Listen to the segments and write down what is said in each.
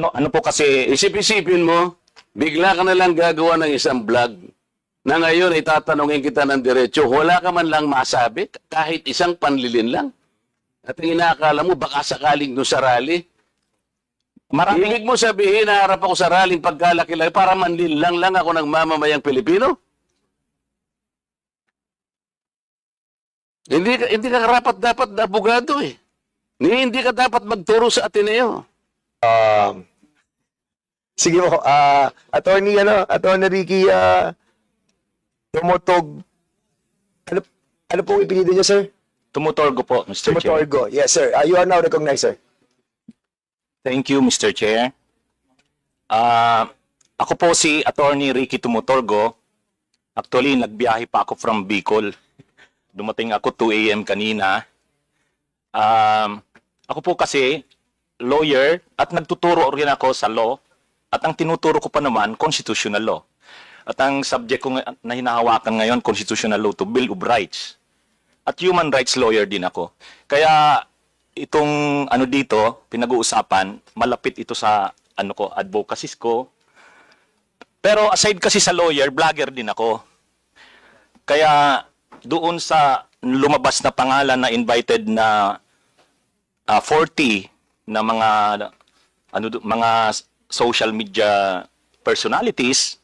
ano ano po kasi Isip-isipin mo, bigla ka na lang gagawa ng isang vlog na ngayon ay tatanungin kita ng diretso, wala ka man lang masabi, kahit isang panlilin lang. At ang inaakala mo, baka sakaling doon sa rally. maraming Ibig mo sabihin, naharap ako sa rallying pagkalaki-laki para manlin lang lang ako ng mamamayang Pilipino? Hindi ka, hindi ka karapat dapat na abogado eh. Hindi ka dapat magturo sa Ateneo. Um, sige mo, ah, attorney, ano, attorney Ricky, ah, tumutog, ano, ano po ipilido niyo, sir? tumutorgo po, Mr. Chair. Tumutorgo. Yes, sir. Ah, you are now recognized, sir. Thank you, Mr. Chair. Ah, ako po si Attorney Ricky Tumutorgo. Actually, nagbiyahe pa ako from Bicol. Dumating ako 2 a.m. kanina. Um, ako po kasi lawyer at nagtuturo rin ako sa law at ang tinuturo ko pa naman constitutional law. At ang subject ko na hinahawakan ngayon constitutional law to Bill of Rights. At human rights lawyer din ako. Kaya itong ano dito, pinag-uusapan, malapit ito sa ano ko, advocacies ko. Pero aside kasi sa lawyer, vlogger din ako. Kaya doon sa lumabas na pangalan na invited na ah, 40 na mga ano mga social media personalities,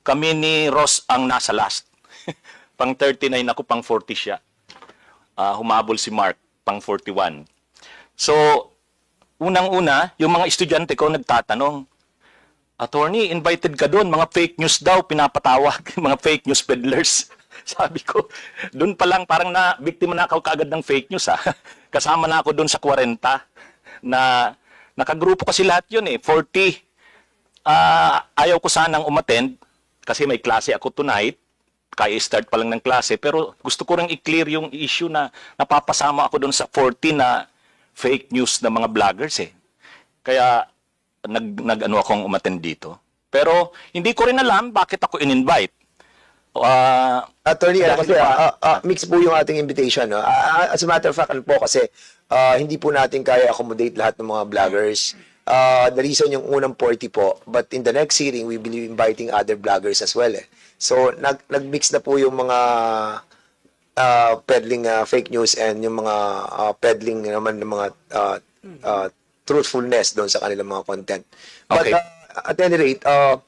kami ni Ross ang nasa last. pang 39 ako, pang 40 siya. Ah, humabol si Mark, pang 41. So, unang-una, yung mga estudyante ko nagtatanong, Attorney, invited ka doon, mga fake news daw, pinapatawag, mga fake news peddlers. Sabi ko, doon pa lang parang na, biktima na ako kaagad ng fake news ha. Kasama na ako doon sa 40 na nakagrupo kasi lahat yun eh, 40. Ah, ayaw ko sanang umattend kasi may klase ako tonight. Kaya start pa lang ng klase. Pero gusto ko rin i-clear yung issue na napapasama ako doon sa 40 na fake news na mga vloggers eh. Kaya nag, nag ano akong umattend dito. Pero hindi ko rin alam bakit ako in-invite. Ah, Attorney, ano Dahil kasi, ah, ah, mix po yung ating invitation. No? Ah, as a matter of fact, ano po kasi, ah, hindi po natin kaya accommodate lahat ng mga vloggers. Ah, the reason yung unang 40 po, but in the next hearing, we will be inviting other vloggers as well. Eh. So, nag, nag-mix na po yung mga ah, peddling ah, fake news and yung mga ah, peddling naman ng mga ah, ah, truthfulness doon sa kanilang mga content. But Okay. ah, at any rate, ah,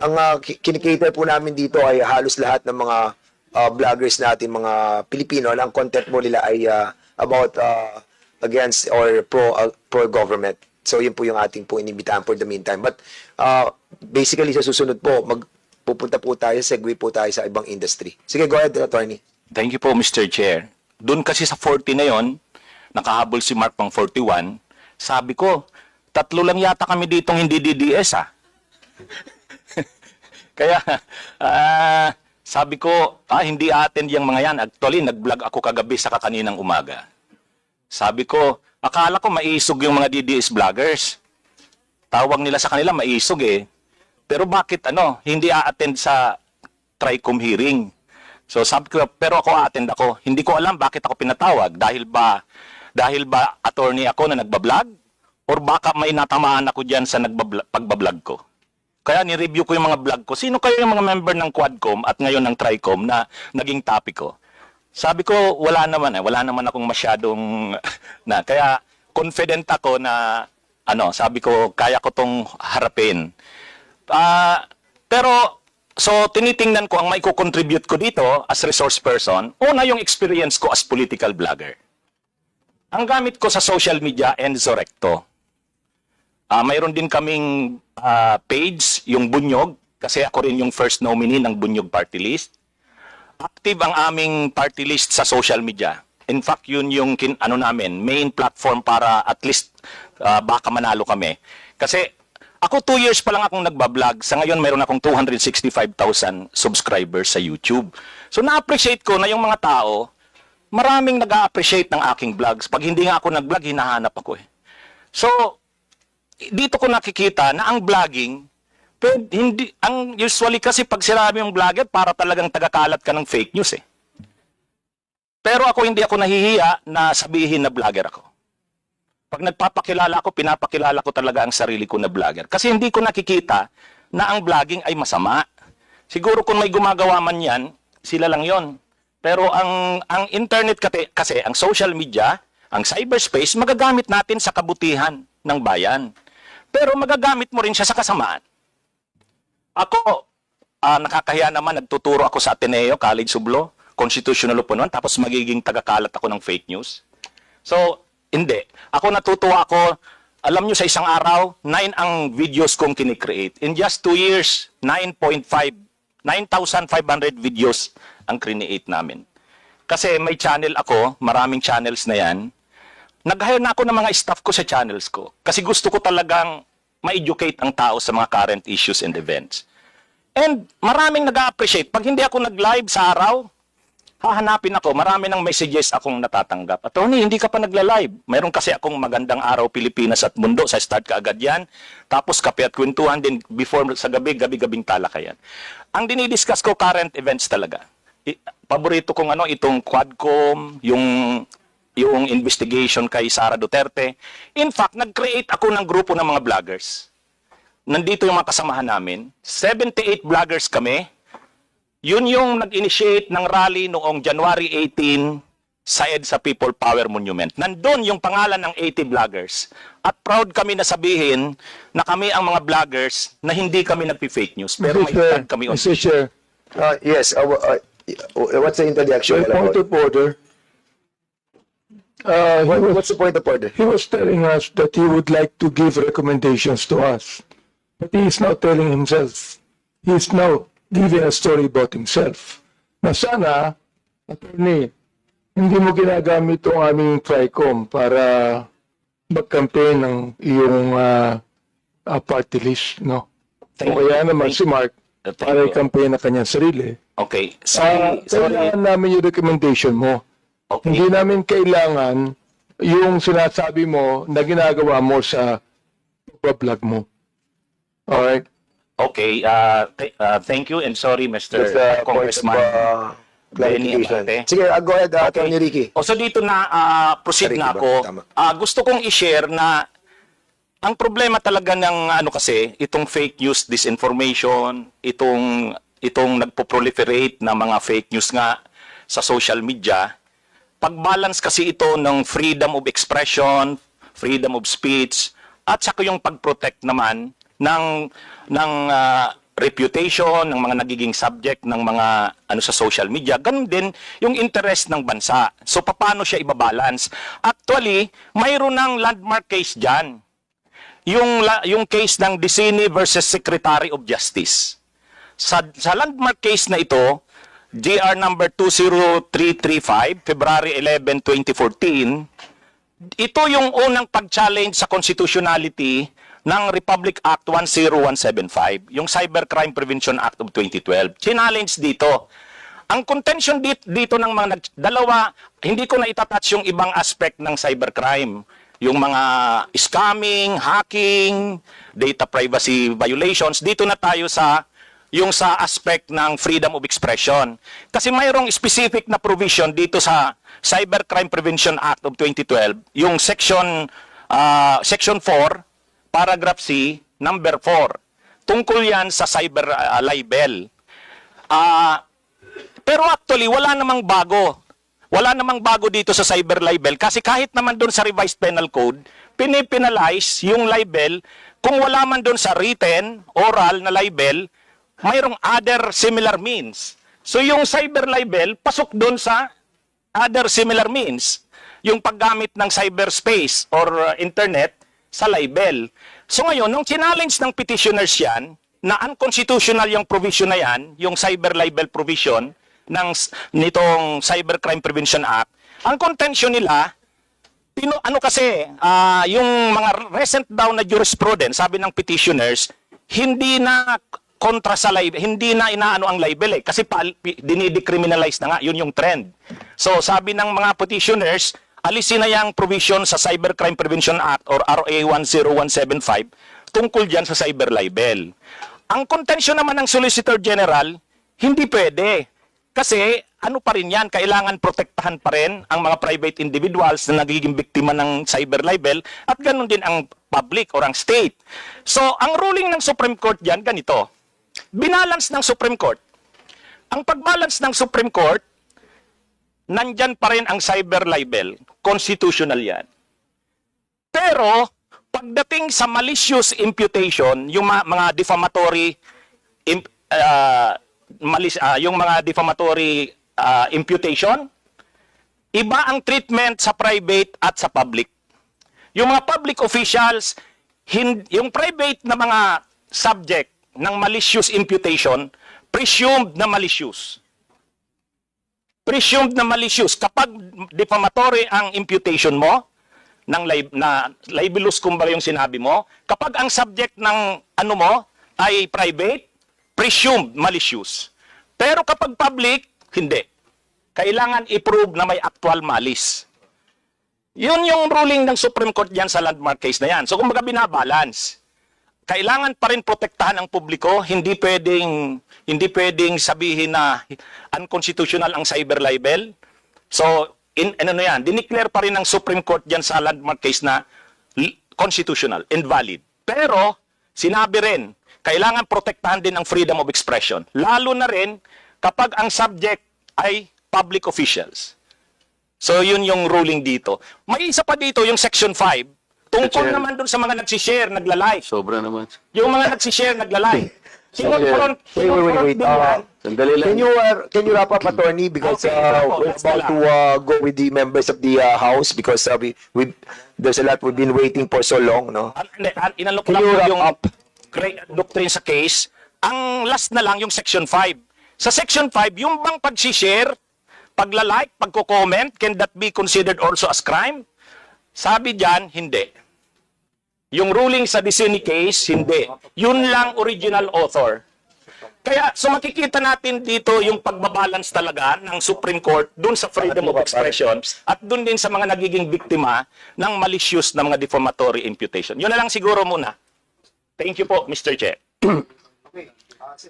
ang uh, kinikater po namin dito ay halos lahat ng mga ah, vloggers natin, mga Pilipino, ang content mo nila ay ah, about ah, against or pro ah, pro government. So yun po yung ating po inimbitahan for the meantime. But ah, basically sa susunod po, magpupunta po tayo, segue po tayo sa ibang industry. Sige, go ahead, attorney. Thank you po, Mr. Chair. Doon kasi sa 40 na yon, nakahabol si Mark pang 41. Sabi ko, tatlo lang yata kami ditong hindi DDS ah. Kaya, ah, sabi ko, ah, hindi attend yung mga yan. Actually, nag-vlog ako kagabi sa kaninang umaga. Sabi ko, akala ko maisog yung mga DDS vloggers. Tawag nila sa kanila maisog eh. Pero bakit ano, hindi a-attend sa TRICOM hearing? So sabi ko, pero ako attend ako. Hindi ko alam bakit ako pinatawag. Dahil ba, dahil ba attorney ako na nagbablog? Or baka may natamaan ako dyan sa pagbablog ko? Kaya ni-review ko yung mga vlog ko. Sino kayo yung mga member ng Quadcom at ngayon ng Tricom na naging topic ko? Sabi ko, wala naman eh. Wala naman akong masyadong na. Kaya confident ako na ano, sabi ko, kaya ko tong harapin. Ah, pero so tinitingnan ko ang may contribute ko dito as resource person. Una yung experience ko as political blogger. Ang gamit ko sa social media Enzo Recto. Ah, mayroon din kaming ah, page, yung Bunyog, kasi ako rin yung first nominee ng Bunyog Party List. Active ang aming party list sa social media. In fact, yun yung kin, ano namin, main platform para at least ah, baka manalo kami. Kasi ako two years pa lang akong nagbablog. Sa ngayon, mayroon akong 265,000 subscribers sa YouTube. So na-appreciate ko na yung mga tao, maraming nag-a-appreciate ng aking vlogs. Pag hindi nga ako nag-vlog, hinahanap ako eh. So, dito ko nakikita na ang vlogging, pwede, hindi, ang usually kasi pag sinabi yung vlogger, para talagang tagakalat ka ng fake news eh. Pero ako hindi ako nahihiya na sabihin na vlogger ako. Pag nagpapakilala ako, pinapakilala ko talaga ang sarili ko na vlogger. Kasi hindi ko nakikita na ang vlogging ay masama. Siguro kung may gumagawa man yan, sila lang yon. Pero ang ang internet kate, kasi, ang social media, ang cyberspace, magagamit natin sa kabutihan ng bayan. Pero magagamit mo rin siya sa kasamaan. Ako, ah, nakakahiya naman, nagtuturo ako sa Ateneo, College of Law, Constitutional Law po noon, tapos magiging tagakalat ako ng fake news. So, hindi. Ako natutuwa ako, alam nyo sa isang araw, 9 ang videos kong kinikreate. In just 2 years, 9.5, 9,500 videos ang create namin. Kasi may channel ako, maraming channels na yan. Nag-hire na ako ng mga staff ko sa channels ko. Kasi gusto ko talagang ma-educate ang tao sa mga current issues and events. And maraming nag-appreciate. Pag hindi ako nag-live sa araw, hahanapin ako, marami ng messages akong natatanggap. At Tony, hindi ka pa nagla-live. Mayroon kasi akong magandang araw Pilipinas at mundo. Sa start ka agad yan. Tapos kape at kwentuhan din before sa gabi, gabi-gabing talakayan. Ang dinidiscuss ko, current events talaga. Paborito kong ano, itong Quadcom, yung yung investigation kay Sara Duterte. In fact, nag-create ako ng grupo ng mga vloggers. Nandito yung mga kasamahan namin. 78 vloggers kami. Yun yung nag-initiate ng rally noong January 18 sa EDSA People Power Monument. Nandun yung pangalan ng 80 vloggers. At proud kami na sabihin na kami ang mga vloggers na hindi kami nagpi-fake news. Pero may Mr. Chair, stand kami on Mr. Chair, Uh, yes, uh, uh, what's the interjection? point of order, uh, What- was, what's the point of order? he was telling us that he would like to give recommendations to us. But he is now telling himself, he is now giving a story about himself. Na sana, attorney, hindi mo ginagamit ang aming TRICOM para mag-campaign ng iyong uh, uh, party list, no? Thank o kaya naman Thank- si Mark Uh, thank para i-campaign na kanyang sarili. Okay. Ah, Sorry, sorry. kailangan namin yung recommendation mo. Okay. Hindi namin kailangan yung sinasabi mo na ginagawa mo sa vlog mo. Alright? Okay, uh, th- uh, thank you and sorry, Mr. Just point of Congressman. uh, Benny clarification. Abate. Sige, uh, go ahead, uh, Attorney Ricky. O so dito na ah, proceed Ricky na ba? ako. Tama. Ah, gusto kong i-share na ang problema talaga ng ano kasi, itong fake news, disinformation, itong itong nagpo-proliferate na mga fake news nga sa social media, pag-balance kasi ito ng freedom of expression, freedom of speech, at saka yung pag-protect naman ng ng ah, reputation ng mga nagiging subject ng mga ano sa social media. Ganun din yung interest ng bansa. So paano siya ibabalance? Actually, mayroon ng landmark case diyan. Yung yung case ng Dicini versus Secretary of Justice. Sa, sa landmark case na ito, GR number 20335, February 11, 2014, ito yung unang pag-challenge sa constitutionality ng Republic Act 10175, yung Cybercrime Prevention Act of 2012. Challenge dito. Ang contention dito, ng mga dalawa, hindi ko na itatouch yung ibang aspect ng cybercrime. Yung mga scamming, hacking, data privacy violations. Dito na tayo sa yung sa aspect ng freedom of expression. Kasi mayroong specific na provision dito sa Cybercrime Prevention Act of 2012, yung section ah, section 4, paragraph C, number 4. Tungkol yan sa cyber ah, libel. Ah, pero actually, wala namang bago. Wala namang bago dito sa cyber libel kasi kahit naman doon sa revised penal code, pinipinalize yung libel kung wala man doon sa written, oral na libel, mayroong other similar means. So yung cyber libel, pasok doon sa other similar means. Yung paggamit ng cyberspace or uh, internet sa libel. So ngayon, nung challenge ng petitioners yan, na unconstitutional yung provision na yan, yung cyber libel provision ng nitong Cybercrime Prevention Act, ang contention nila, pino, ano kasi, ah, yung mga recent daw na jurisprudence, sabi ng petitioners, hindi na kontra sa libel, hindi na inaano ang libel eh, kasi pa, dinidecriminalize na nga, yun yung trend. So sabi ng mga petitioners, alisin na yung provision sa Cybercrime Prevention Act or RA 10175 tungkol dyan sa cyber libel. Ang contention naman ng Solicitor General, hindi pwede. Kasi ano pa rin yan, kailangan protektahan pa rin ang mga private individuals na nagiging biktima ng cyber libel at ganun din ang public or ang state. So, ang ruling ng Supreme Court diyan ganito. Binalance ng Supreme Court. Ang pagbalance ng Supreme Court, nandyan pa rin ang cyber libel. Constitutional yan. Pero, pagdating sa malicious imputation, yung ma- mga defamatory imp- ah, malis- ah, yung mga defamatory ah, imputation, iba ang treatment sa private at sa public. Yung mga public officials, hin- yung private na mga subject ng malicious imputation, presumed na malicious. Presumed na malicious. Kapag defamatory ang imputation mo, ng lib- na libelous kumbaga yung sinabi mo, kapag ang subject ng ano mo ay private, presumed malicious. Pero kapag public, hindi. Kailangan i-prove na may actual malice. Yun yung ruling ng Supreme Court diyan sa landmark case na yan. So kumbaga binabalance. Kailangan pa rin protektahan ang publiko, hindi pwedeng hindi pwedeng sabihin na unconstitutional ang cyber libel. So in ano yan, dineclare pa rin ng Supreme Court diyan sa landmark case na constitutional, invalid. Pero sinabi rin, kailangan protektahan din ang freedom of expression. Lalo na rin kapag ang subject ay public officials. So yun yung ruling dito. May isa pa dito yung section 5 tungkol Chair. naman dun sa mga nagsishare, nagla-live. Sobra naman. Yung mga nagsishare, nagla-live. Kinonfront, Wait, wait, wait, wait. Uh. Sandali lang. Can you uh, can you wrap up, attorney? Because Okay, uh, up. we're Let's about to uh, go with the members of the uh, house because uh, we we there's a lot we've been waiting for so long, no? An- hindi, an- inalok Can lang you wrap yung up? cra- doctrine sa case. Ang last na lang yung section 5. Sa section 5, yung bang pag-share, pagla-like, pagko-comment, can that be considered also as crime? Sabi diyan, hindi. Yung ruling sa Disney case, hindi. Yun lang original author. Kaya, so makikita natin dito yung pagbabalance talaga ng Supreme Court dun sa freedom of expression at dun din sa mga nagiging biktima ng malicious na mga defamatory imputation. Yun na lang siguro muna. Thank you po, Mr. Chair.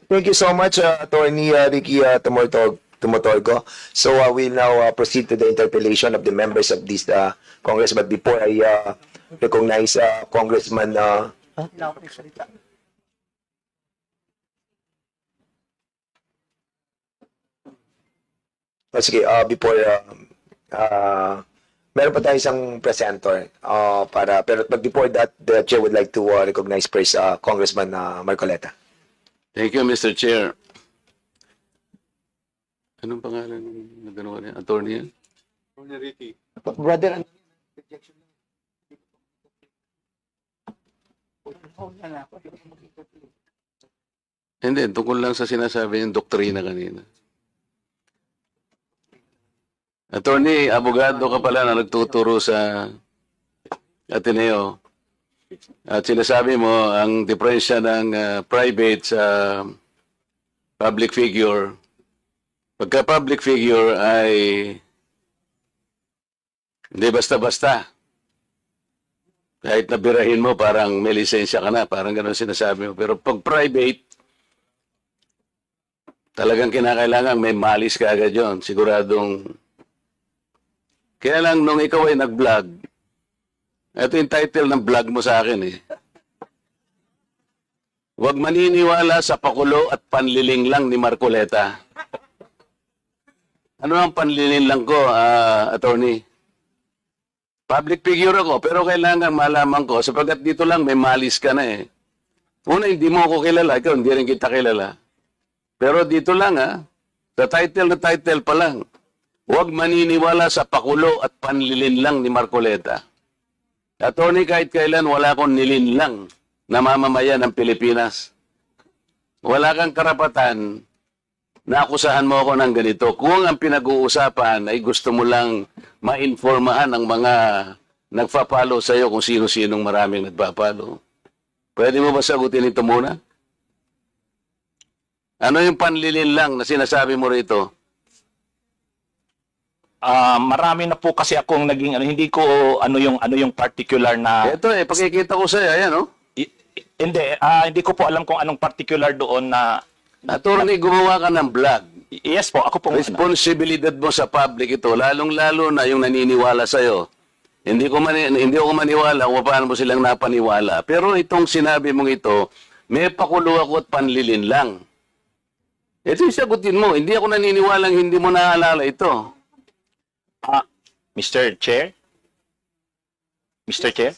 Thank you so much, uh, Attorney uh, Ricky uh, Tumortog. Tumotolgo. So uh, we'll now uh, proceed to the interpellation of the members of this uh, Congress. But before I uh, recognize uh, Congressman uh, Oh, sige, uh, before uh, uh, meron pa tayo isang presenter uh, para pero but before that the chair would like to uh, recognize first uh, Congressman uh, Marcoleta. Thank you, Mr. Chair. Anong pangalan ng gano'n niya? Attorney yan? Brother, Hindi, tungkol lang sa sinasabi yung doktrina kanina. Attorney, abogado ka pala na nagtuturo sa Ateneo. At sinasabi mo, ang diferensya ng ah, private sa public figure, pagka public figure ay hindi basta-basta. Kahit nabirahin mo, parang may lisensya ka na, parang gano'n sinasabi mo. Pero pag private, talagang kinakailangan may malis ka agad yun. Siguradong... Kaya lang nung ikaw ay nag-vlog, ito yung title ng vlog mo sa akin eh. Huwag maniniwala sa pakulo at panliling lang ni Marcoleta. Ano ang panliling lang ko, ah, attorney? Public figure ako, pero kailangan malaman ko, sapagkat dito lang may malis ka na eh. Una, hindi mo ako kilala, ikaw hindi rin kita kilala. Pero dito lang ha, sa title na title pa lang, huwag maniniwala sa pakulo at panlilin lang ni Marcoleta. Attorney, kahit kailan wala akong nilinlang na mamamayan ng Pilipinas. Wala kang karapatan na akusahan mo ako ng ganito. Kung ang pinag-uusapan ay gusto mo lang mainformahan ang mga nagpa-follow sa iyo kung sino-sinong maraming nagpa-follow. Pwede mo ba sagutin ito muna? Ano yung panlilin lang na sinasabi mo rito? Ah, marami na po kasi akong naging ano, hindi ko ano yung ano yung particular na Ito eh, pakikita ko sa iyo, ayan oh. I- hindi ah, hindi ko po alam kung anong particular doon na Attorney, gumawa ka ng vlog. Yes po, ako po. Responsibilidad mo sa public ito, lalong-lalo na yung naniniwala sa'yo. Hindi ko mani, hindi ako maniwala kung paano mo silang napaniwala. Pero itong sinabi mong ito, may pakulo ako at panlilin lang. Ito yung sagutin mo. Hindi ako naniniwalang hindi mo naalala ito. Ah, Mr. Chair? Mr. Chair?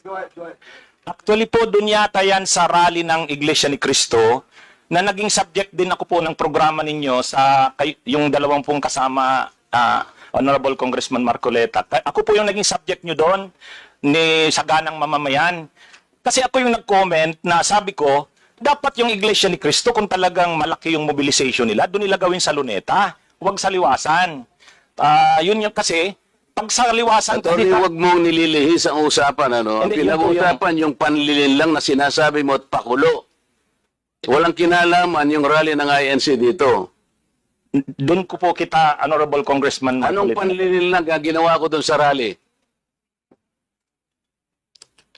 Actually po, dun yata yan sa rally ng Iglesia ni Cristo na naging subject din ako po ng programa ninyo sa kay- yung dalawang pong kasama ah, Honorable Congressman Marcoleta. Ako po yung naging subject nyo doon ni Saganang Mamamayan. Kasi ako yung nag-comment na sabi ko, dapat yung Iglesia ni Cristo kung talagang malaki yung mobilization nila, doon nila gawin sa luneta, huwag sa liwasan. Ah, yun yung kasi, pag sa liwasan, kasi- huwag mong nililihis ang usapan. Ano? Ang Hindi, yun po pinag-uusapan yung panlilin lang na sinasabi mo at pakulo. Walang kinalaman yung rally ng INC dito. doon ko po kita, Honorable Congressman Anong Marcoleta. panlilin lang ang ginawa ko doon sa rally?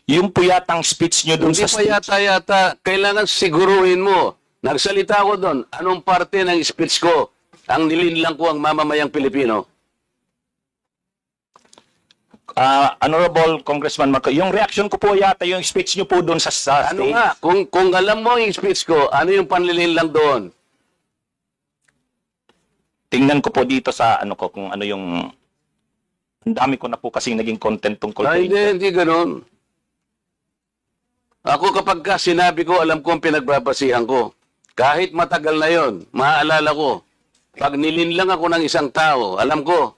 Yung po yatang speech nyo doon Hindi sa pa speech. yata-yata. Kailangan siguruhin mo. Nagsalita ko doon. Anong parte ng speech ko ang nilinlang ko ang mamamayang Pilipino? Ah, Honorable Congressman Marco, yung reaction ko po yata yung speech nyo po doon sa, sa Ano stage. nga? Kung, kung alam mo yung speech ko, ano yung panlilinlang doon? Tingnan ko po dito sa ano ko kung ano yung ang dami ko na po kasi naging content tungkol kay- hindi, hindi ganun. Ako kapag ka sinabi ko, alam ko ang pinagbabasihan ko. Kahit matagal na yon, maaalala ko. Pag nilinlang ako ng isang tao, alam ko.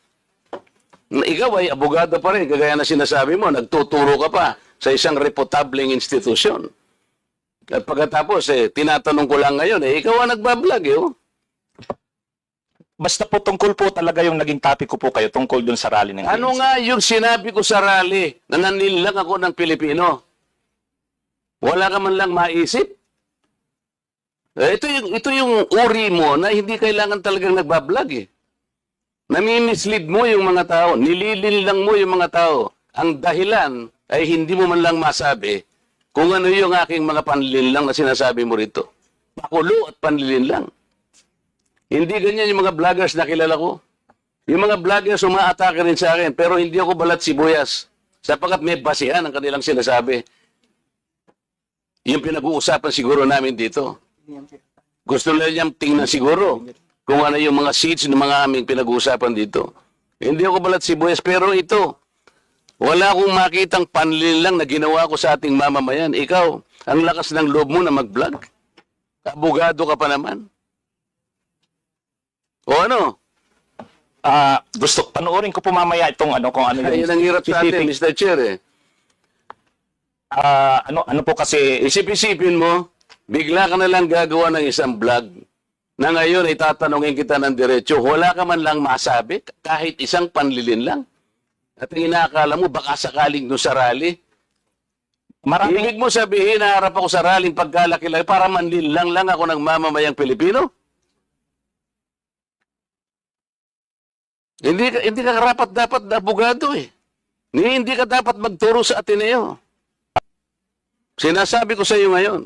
Na Ikaw ay abogado pa rin, kagaya na sinasabi mo, nagtuturo ka pa sa isang reputabling institusyon. At pagkatapos, eh, tinatanong ko lang ngayon, eh, ikaw ang nagbablog, eh, oh. Basta po tungkol po talaga yung naging topic ko po kayo tungkol doon sa rally ng Ano ANC. nga yung sinabi ko sa rally na nanilang ako ng Pilipino? Wala ka man lang maisip? Eh, ito yung, ito yung uri mo na hindi kailangan talagang nagbablog eh. Namimislead mo yung mga tao, nililin mo yung mga tao. Ang dahilan ay hindi mo man lang masabi kung ano yung aking mga panlilin lang na sinasabi mo rito. Pakulo at panlilin lang. Hindi ganyan yung mga vloggers na kilala ko. Yung mga vloggers umaatake rin sa akin, pero hindi ako balat sibuyas. Sapagkat may basihan ang kanilang sinasabi. Yung pinag-uusapan siguro namin dito. Gusto nila niyang tingnan siguro kung ano yung mga seats ng mga aming pinag-uusapan dito. Hindi ako balat sibuyas, pero ito, wala akong makitang panlin lang na ginawa ko sa ating mamamayan. Ikaw, ang lakas ng loob mo na mag-vlog. Abogado ka pa naman. O ano? Ah, gusto panoorin ko po mamaya itong ano kung ano Ayun ang hirap sa atin, specific- Mr. Chair eh. Ah, ano ano po kasi Isip-isipin mo, bigla ka na lang gagawa ng isang vlog na ngayon ay tatanungin kita ng diretso, wala ka man lang masabi, kahit isang panlilin lang. At inaakala mo, baka sakaling doon sa rally. maraming Ibig mo sabihin, naharap ako sa rallying pagkalaki-laki para manlilang lang ako ng mamamayang Pilipino? Hindi hindi ka karapat dapat na abogado eh. Ni, hindi ka dapat magturo sa Ateneo. Sinasabi ko sa iyo ngayon.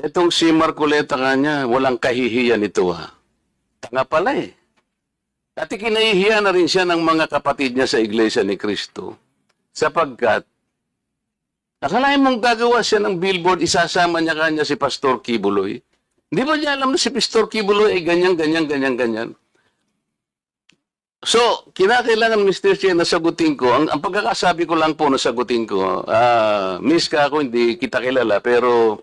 Itong si Marcoleta kanya, walang kahihiyan ito ha. Tanga pala eh. At ikinahihiya na rin siya ng mga kapatid niya sa Iglesia ni Cristo sapagkat Akalain mong gagawa siya ng billboard, isasama niya kanya si Pastor Kibuloy. Hindi ba niya alam na si Pastor Kibuloy ay ganyan, ganyan, ganyan, ganyan? So, kinakailangan, Mr. Chair, na sagutin ko. Ang, ang pagkakasabi ko lang po na sagutin ko, ah, miss ka ako, hindi kita kilala, pero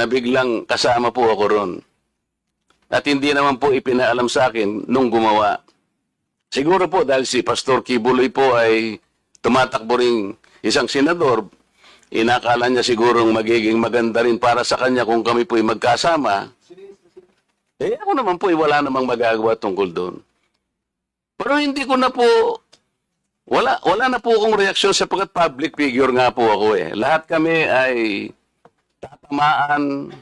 na biglang kasama po ako ron. At hindi naman po ipinaalam sa akin nung gumawa. Siguro po dahil si Pastor Kibuloy po ay tumatakbo ring isang senador, inakala niya sigurong magiging maganda rin para sa kanya kung kami po ay magkasama. Eh ako naman po wala namang magagawa tungkol doon. Pero hindi ko na po wala wala na po akong reaksyon sapagkat public figure nga po ako eh. Lahat kami ay tatamaan.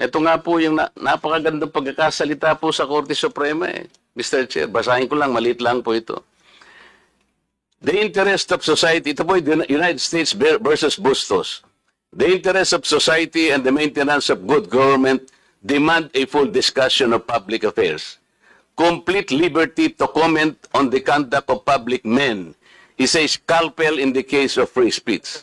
Ito nga po yung na, napakagandang pagkakasalita po sa Korte Suprema eh. Mr. Chair, basahin ko lang, maliit lang po ito. The interest of society, ito po United States versus Bustos. The interest of society and the maintenance of good government demand a full discussion of public affairs. Complete liberty to comment on the conduct of public men is a scalpel in the case of free speech.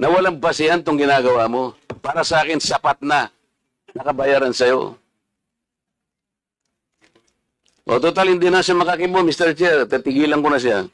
na walang basihan tong ginagawa mo. Para sa akin, sapat na. Nakabayaran sa'yo. O total, hindi na siya makakibo, Mr. Chair. Tatigilan ko na siya.